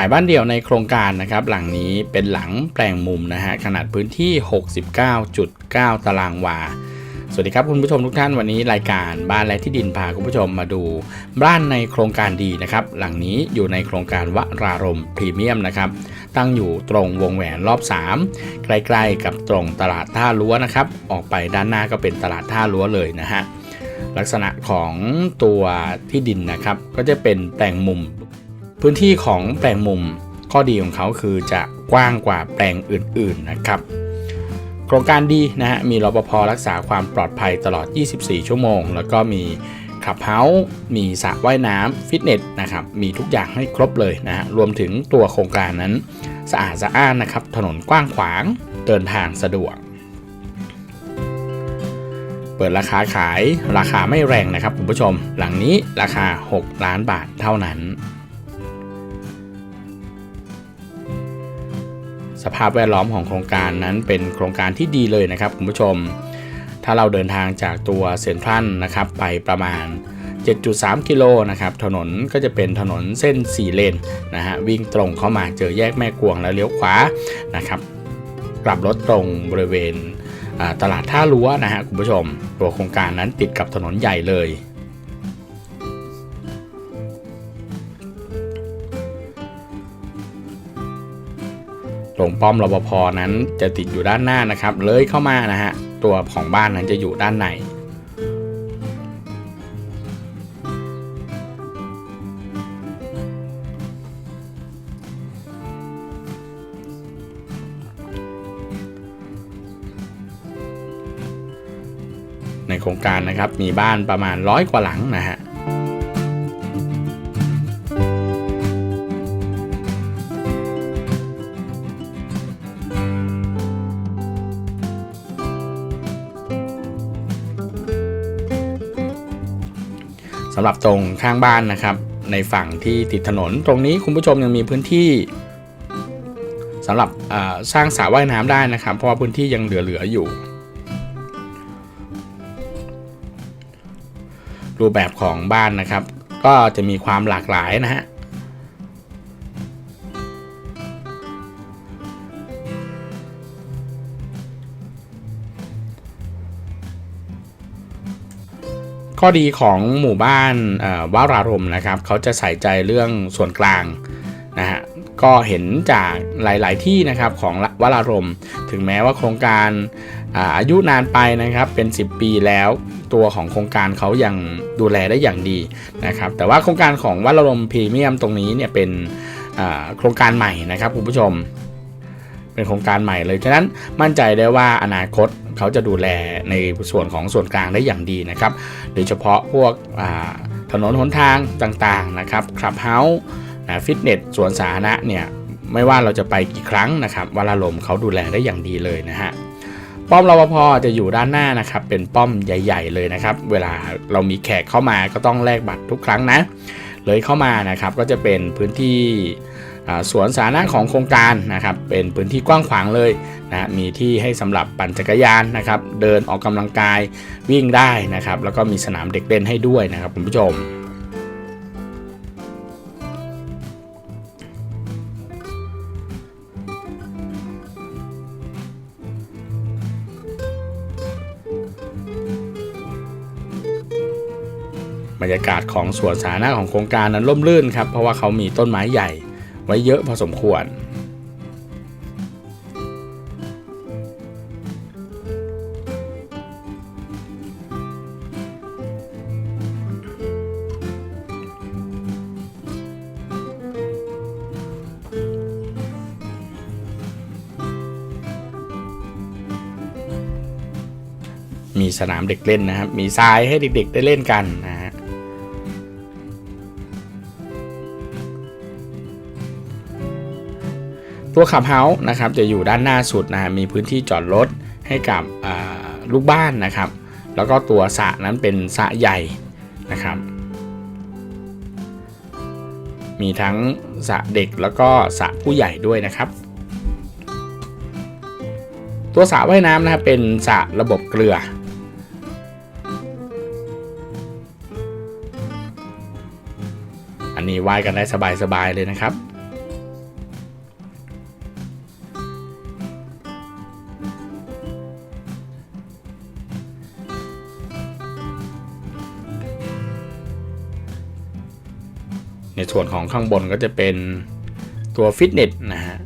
ายบ้านเดี่ยวในโครงการนะครับ หลังนี้เป็นหลังแปลงมุมนะฮะขนาดพื้นที่ 69.9 ตารางวา สวัสดีครับคุณผู้ชมทุกท่านวันนี้รายการบ้านและที่ดินพาคุณผู้ชมมาดู บ้านในโครงการดีนะครับ หลังนี้อยู่ในโครงการวรารมพรีเมียมนะครับตั้งอยู่ตรงวงแหวนรอบ 3 ใกล้ๆกับตรงตลาดท่ารั้วนะครับ ออกไปด้านหน้าก็เป็นตลาดท่ารั้วเลยนะฮะลักษณะของตัวที่ดินนะครับ ก็จะเป็นแปลงมุม พื้นที่ของแปลงมุมข้อดีของเขาคือจะกว้างกว่าแปลงอื่นๆนะครับ โครงการดีนะฮะมีรปภรักษาความปลอดภัยตลอด 24 ชั่วโมง แล้วก็มีขับเฮาส์มีสระว่ายน้ำฟิตเนสนะครับมีทุกอย่างให้ครบเลยนะฮะรวมถึงตัวโครงการนั้น สะอาดสะอ้านนะครับถนนกว้างขวางเดินทางสะดวกเปิดราคาขายราคาไม่แรงนะครับคุณผู้ชม หลังนี้ราคา 6 ล้านบาทเท่านั้น สภาพแวดล้อมของโครงการนั้นเป็นโครงการที่ดีเลยนะครับคุณผู้ชม ถ้าเราเดินทางจากตัวเซ็นทรัลนะครับไปประมาณ 7.3 กิโลนะครับถนนก็จะเป็นถนนเส้น 4 เลนนะฮะวิ่งตรงเข้ามาเจอแยกแม่กวงแล้วเลี้ยวขวานะครับกลับรถตรงบริเวณตลาดท่ารั้วนะฮะคุณผู้ชม ตัวโครงการนั้นติดกับถนนใหญ่เลย ตรงป้อมรปภนั้นจะติดอยู่ด้านหน้านะครับ เลยเข้ามานะฮะ ตัวของบ้านนั้นจะอยู่ด้านในในโครงการนะครับมีบ้านประมาณร้อยกว่าหลังนะฮะ หรับตรงข้างบ้านนะครับ ในฝั่งที่ติดถนน ตรงนี้คุณผู้ชมยังมีพื้นที่สำหรับสร้างสระว่ายน้ำได้นะครับ เพราะว่าพื้นที่ยังเหลือๆอยู่ รูปแบบของบ้านนะครับ ก็จะมีความหลากหลายนะฮะ ข้อดีของหมู่บ้านเอ่อวารารมนะครับเขาจะใส่ใจเรื่องส่วนกลางนะฮะก็เห็นจากหลาย ๆ ที่นะครับของวารารมถึงแม้ว่าโครงการอาอายุนานไปนะครับเป็น 10 ปีแล้วตัวของโครงการเขายังดูแลได้อย่างดีนะครับแต่ว่าโครงการของวัดละลมพรีเมียมตรงนี้เนี่ยเป็นโครงการใหม่นะครับคุณผู้ชม เป็นโครงการใหม่เลย ฉะนั้นมั่นใจได้ว่าอนาคตเขาจะดูแลในส่วนของส่วนกลางได้อย่างดีนะครับ โดยเฉพาะพวกถนนหนทางต่างๆนะครับคลับเฮาส์ฟิตเนสสวนสาธารณะเนี่ยไม่ว่าเราจะไปกี่ครั้งนะครับวละลมเขาดูแลได้อย่างดีเลยนะฮะป้อมรปภจะอยู่ด้านหน้านะครับ เป็นป้อมใหญ่ ๆ เลยนะครับ เวลาเรามีแขกเข้ามาก็ต้องแลกบัตรทุกครั้งนะ เลยเข้ามานะครับก็จะเป็นพื้นที่ สวนสาธารณะของโครงการนะครับเป็นพื้นที่กว้างขวางเลยนะมีที่ให้สำหรับปั่นจักรยานนะครับเดินออกกำลังกายวิ่งได้นะครับแล้วก็มีสนามเด็กเล่นให้ด้วยนะครับคุณผู้ชมบรรยากาศของสวนสาธารณะของโครงการนั้นร่มรื่นครับเพราะว่าเขามีต้นไม้ใหญ่ ไว้เยอะพอสมควร มีสนามเด็กเล่นนะครับ มีทรายให้เด็กๆได้เล่นกันนะ ตัวขับเฮาส์นะครับจะอยู่ด้านหน้าสุดนะฮะมีพื้นที่จอดรถให้กับลูกบ้านนะครับ แล้วก็ตัวสระนั้นเป็นสระใหญ่นะครับ มีทั้งสระเด็กแล้วก็สระผู้ใหญ่ด้วยนะครับ ตัวสระว่ายน้ำนะครับเป็นสระระบบเกลืออันนี้ว่ายกันได้สบายๆเลยนะครับ ส่วนของข้างบนก็จะเป็นตัวฟิตเนสนะฮะ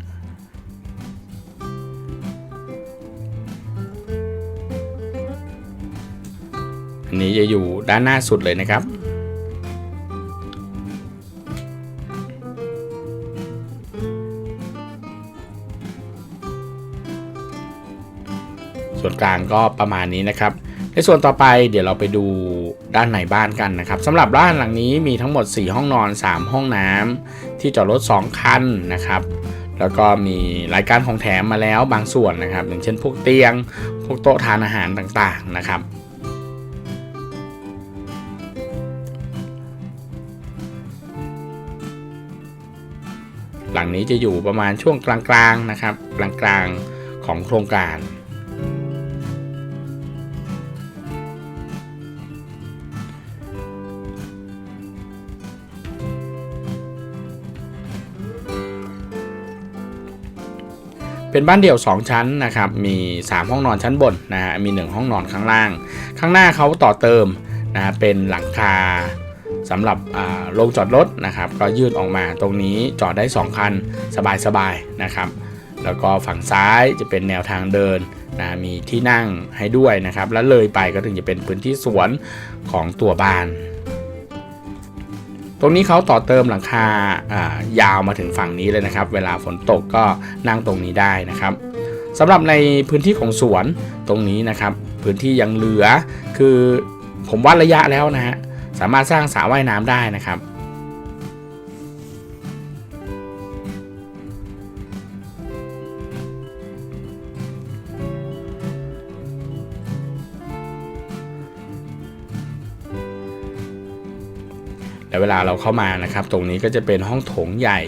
อันนี้จะอยู่ด้านหน้าสุดเลยนะครับส่วนกลางก็ประมาณนี้นะครับ ในส่วนต่อไปเดี๋ยวเราไปดู ด้านในบ้านกันนะครับสำหรับบ้านหลังนี้มีทั้งหมด 4 ห้องนอน 3 ห้องน้ำที่จอดรถ 2 คันนะครับแล้วก็มีรายการของแถมมาแล้วบางส่วนนะครับ อย่างเช่นพวกเตียง พวกโต๊ะทานอาหารต่างๆนะครับ หลังนี้จะอยู่ประมาณช่วงกลางๆนะครับ กลางๆของโครงการ เป็นบ้านเดี่ยว 2 ชั้นนะครับ มี 3 ห้องนอนชั้นบนนะฮะ มี 1 ห้องนอนข้างล่าง ข้างหน้าเขาต่อเติมนะเป็นหลังคาสำหรับโรงจอดรถนะครับ ก็ยื่นออกมาตรงนี้จอดได้ 2 คัน สบายๆนะครับ แล้วก็ฝั่งซ้ายจะเป็นแนวทางเดินนะมีที่นั่งให้ด้วยนะครับ แล้วเลยไปก็ถึงจะเป็นพื้นที่สวนของตัวบ้าน ตรงนี้เขาต่อเติมหลังคายาวมาถึงฝั่งนี้เลยนะครับ เวลาฝนตกก็นั่งตรงนี้ได้นะครับสำหรับในพื้นที่ของสวนตรงนี้นะครับ พื้นที่ยังเหลือคือผมวัดระยะแล้วนะฮะสามารถสร้างสระว่ายน้ำได้นะครับ เวลาเราเข้ามานะครับ ตรงนี้ก็จะเป็นห้องโถงใหญ่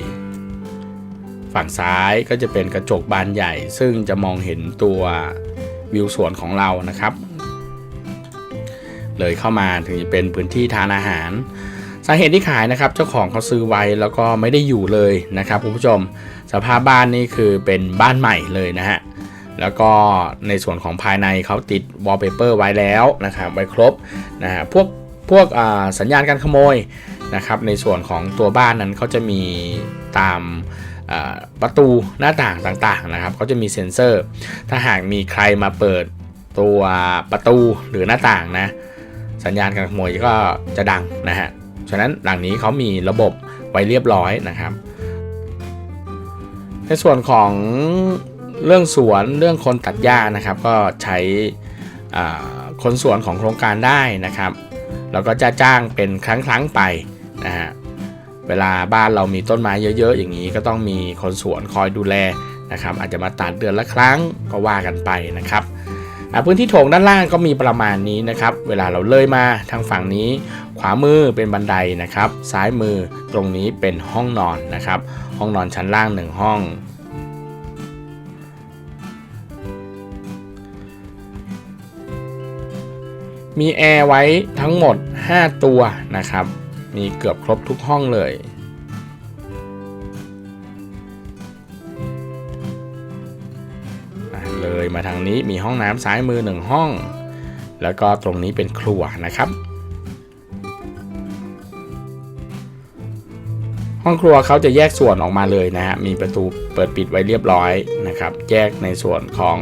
ฝั่งซ้ายก็จะเป็นกระจกบานใหญ่ ซึ่งจะมองเห็นตัววิวสวนของเรานะครับ เลยเข้ามาถึงจะเป็นพื้นที่ทานอาหาร สาเหตุที่ขายนะครับ เจ้าของเขาซื้อไว้แล้วก็ไม่ได้อยู่เลยนะครับคุณผู้ชม สภาพบ้านนี่คือเป็นบ้านใหม่เลยนะฮะแล้วก็ในส่วนของภายในเขาติดวอลเปเปอร์ไว้แล้วนะครับไว้ครบนะฮะพวกพวกสัญญาณการขโมย นะครับในส่วนของตัวบ้านนั้นเขาจะมีตามประตูหน้าต่างต่างๆนะครับเขาจะมีเซ็นเซอร์ ถ้าหากมีใครมาเปิดตัวประตูหรือหน้าต่างนะสัญญาณการขโมยก็จะดังนะฮะฉะนั้นหลังนี้เขามีระบบไว้เรียบร้อยนะครับ ในส่วนของเรื่องสวนเรื่องคนตัดหญ้านะครับ ก็ใช้คนสวนของโครงการได้นะครับ แล้วก็จะจ้างเป็นครั้งๆไป นะฮะเวลาบ้านเรามีต้นไม้เยอะ ๆ อย่างนี้ก็ต้องมีคนสวนคอยดูแลนะครับอาจจะมาตัดเดือนละครั้งก็ว่ากันไปนะครับพื้นที่โถงด้านล่างก็มีประมาณนี้นะครับ เวลาเราเลยมาทางฝั่งนี้ ขวามือเป็นบันไดนะครับ ซ้ายมือตรงนี้เป็นห้องนอนนะครับ ห้องนอนชั้นล่าง 1 ห้อง มีแอร์ไว้ทั้งหมด 5 ตัวนะครับ มีเกือบครบทุกห้องเลย เลยมาทางนี้มีห้องน้ำซ้ายมือ1ห้อง แล้วก็ตรงนี้เป็นครัวนะครับ ห้องครัวเขาจะแยกส่วนออกมาเลยนะฮะ มีประตูเปิดปิดไว้เรียบร้อยนะครับ แยกในส่วนของ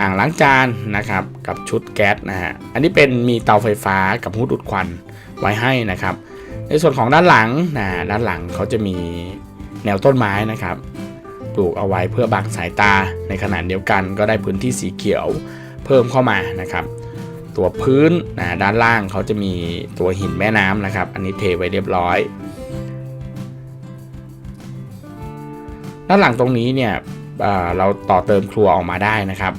อ่างล้างจานนะครับกับชุดแก๊สนะฮะ อันนี้เป็นมีเตาไฟฟ้ากับหูดูดควัน ไว้ให้นะครับ ในส่วนของด้านหลังนะด้านหลังเขาจะมีแนวต้นไม้นะครับปลูกเอาไว้เพื่อบังสายตาในขณะเดียวกันก็ได้พื้นที่สีเขียวเพิ่มเข้ามานะครับ ตัวพื้นนะด้านล่างเขาจะมีตัวหินแม่น้ำนะครับ อันนี้เทไว้เรียบร้อย ด้านหลังตรงนี้เนี่ยเราต่อเติมครัวออกมาได้นะครับ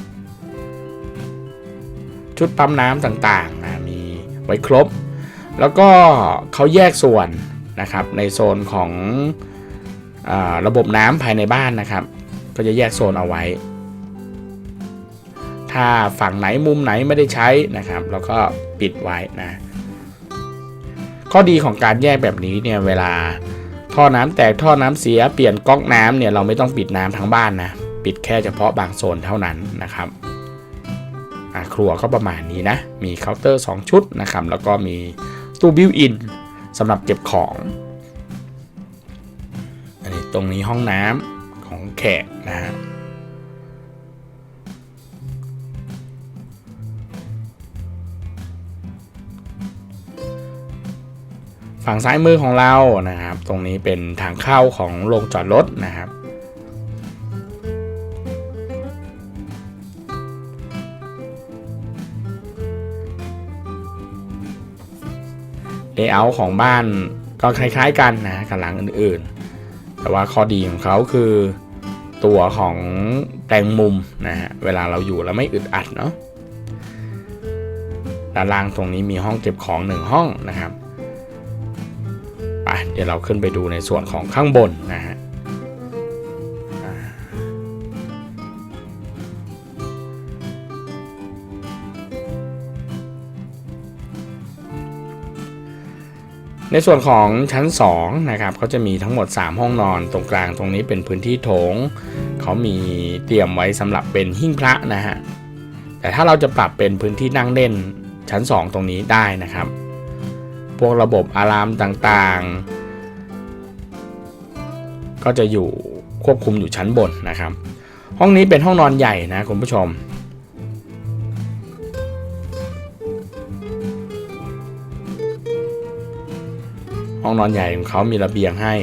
ชุดปั๊มน้ำต่างๆนะมีไว้ครบ แล้วก็เขาแยกส่วนนะครับในโซนของระบบน้ำภายในบ้านนะครับ ก็จะแยกโซนเอาไว้ ถ้าฝั่งไหนมุมไหนไม่ได้ใช้นะครับ แล้วก็ปิดไว้นะ ข้อดีของการแยกแบบนี้เนี่ยเวลาท่อน้ำแตกท่อน้ำเสียเปลี่ยนก๊อกน้ำเนี่ยเราไม่ต้องปิดน้ำทั้งบ้านนะ ปิดแค่เฉพาะบางโซนเท่านั้นนะครับครัวก็ประมาณนี้นะ มีเคาน์เตอร์ 2 ชุดนะครับ แล้วก็มี ตู้บิวอินสำหรับเก็บของ อันนี้ตรงนี้ห้องน้ำของแขกนะฮะฝั่งซ้ายมือของเรานะครับ ตรงนี้เป็นทางเข้าของโรงจอดรถนะครับ layout ของบ้านก็คล้ายๆกันนะกับหลังอื่นๆ แต่ว่าข้อดีของเขาคือตัวของแปลงมุมนะฮะเวลาเราอยู่แล้วไม่อึดอัดเนาะด้านล่างตรงนี้มีห้องเก็บของหนึ่งห้องนะครับไปเดี๋ยวเราขึ้นไปดูในส่วนของข้างบนนะฮะ ในส่วนของชั้น2นะครับเขาจะมีทั้งหมด 3 ห้องนอนตรงกลางตรงนี้เป็นพื้นที่โถง เขามีเตรียมไว้สำหรับเป็นหิ้งพระนะฮะแต่ถ้าเราจะปรับเป็นพื้นที่นั่งเล่นชั้น 2 ตรงนี้ได้นะครับ พวกระบบอะลามต่างๆ ก็จะอยู่ควบคุมอยู่ชั้นบนนะครับ ห้องนี้เป็นห้องนอนใหญ่นะคุณผู้ชม ห้องนอนใหญ่ของเขามีระเบียงให้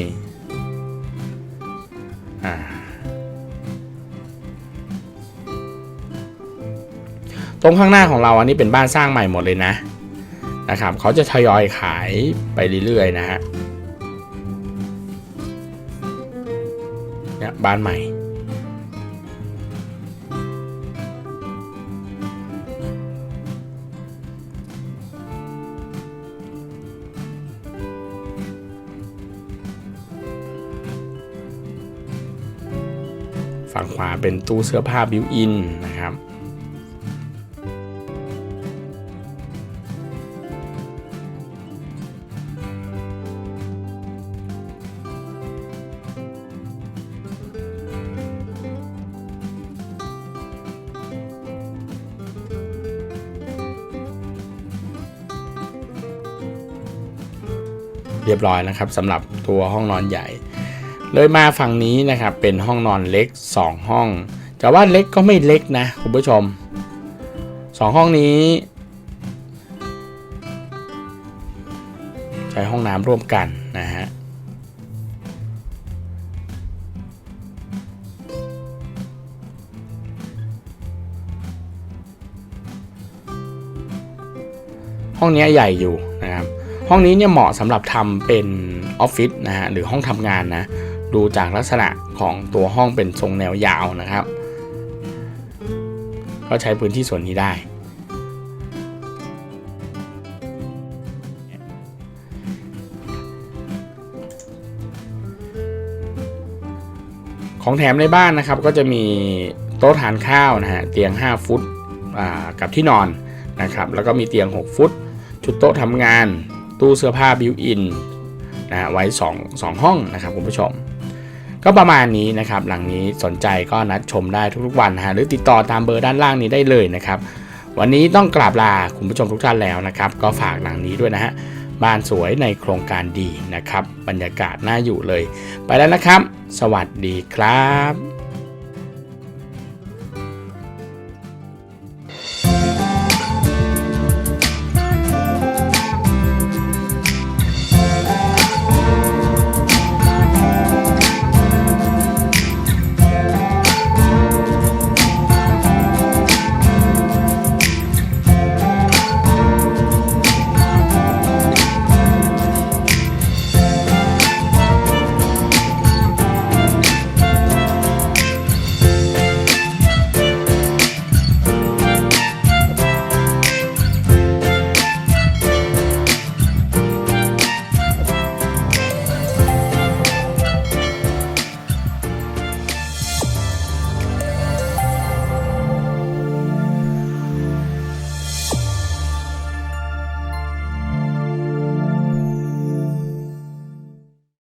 ตรงข้างหน้าของเราอันนี้เป็นบ้านสร้างใหม่หมดเลยนะนะครับเขาจะทยอยขายไปเรื่อยๆนะฮะเนี่ยบ้านใหม่ เป็นตู้เสื้อผ้าบิวอินนะครับเรียบร้อยนะครับสำหรับตัวห้องนอนใหญ่ เลยมาฝั่งนี้นะครับเป็นห้องนอนเล็ก 2 ห้องจะว่าเล็กก็ไม่เล็กนะคุณผู้ชม 2 ห้องนี้ ใช้ห้องน้ำร่วมกันนะฮะห้องนี้ใหญ่อยู่นะครับ ห้องนี้เนี่ยเหมาะสำหรับทำเป็นออฟฟิศนะฮะหรือห้องทำงานนะ ดูจากลักษณะของตัวห้องเป็นทรงแนวยาวนะครับ ก็ใช้พื้นที่ส่วนนี้ได้ ของแถมในบ้านนะครับก็จะมีโต๊ะทานข้าวนะฮะเตียง 5 ฟุตกับที่นอนนะครับแล้วก็มีเตียง 6 ฟุต ชุดโต๊ะทำงาน ตู้เสื้อผ้าบิวอินนะฮะไว้ 2 2 ห้องนะครับคุณผู้ชม ก็ประมาณนี้นะครับ หลังนี้สนใจก็นัดชมได้ทุกๆวันฮะหรือติดต่อตามเบอร์ด้านล่างนี้ได้เลยนะครับ วันนี้ต้องกราบลาคุณผู้ชมทุกท่านแล้วนะครับ ก็ฝากหลังนี้ด้วยนะฮะบ้านสวยในโครงการดีนะครับ บรรยากาศน่าอยู่เลย ไปแล้วนะครับ สวัสดีครับ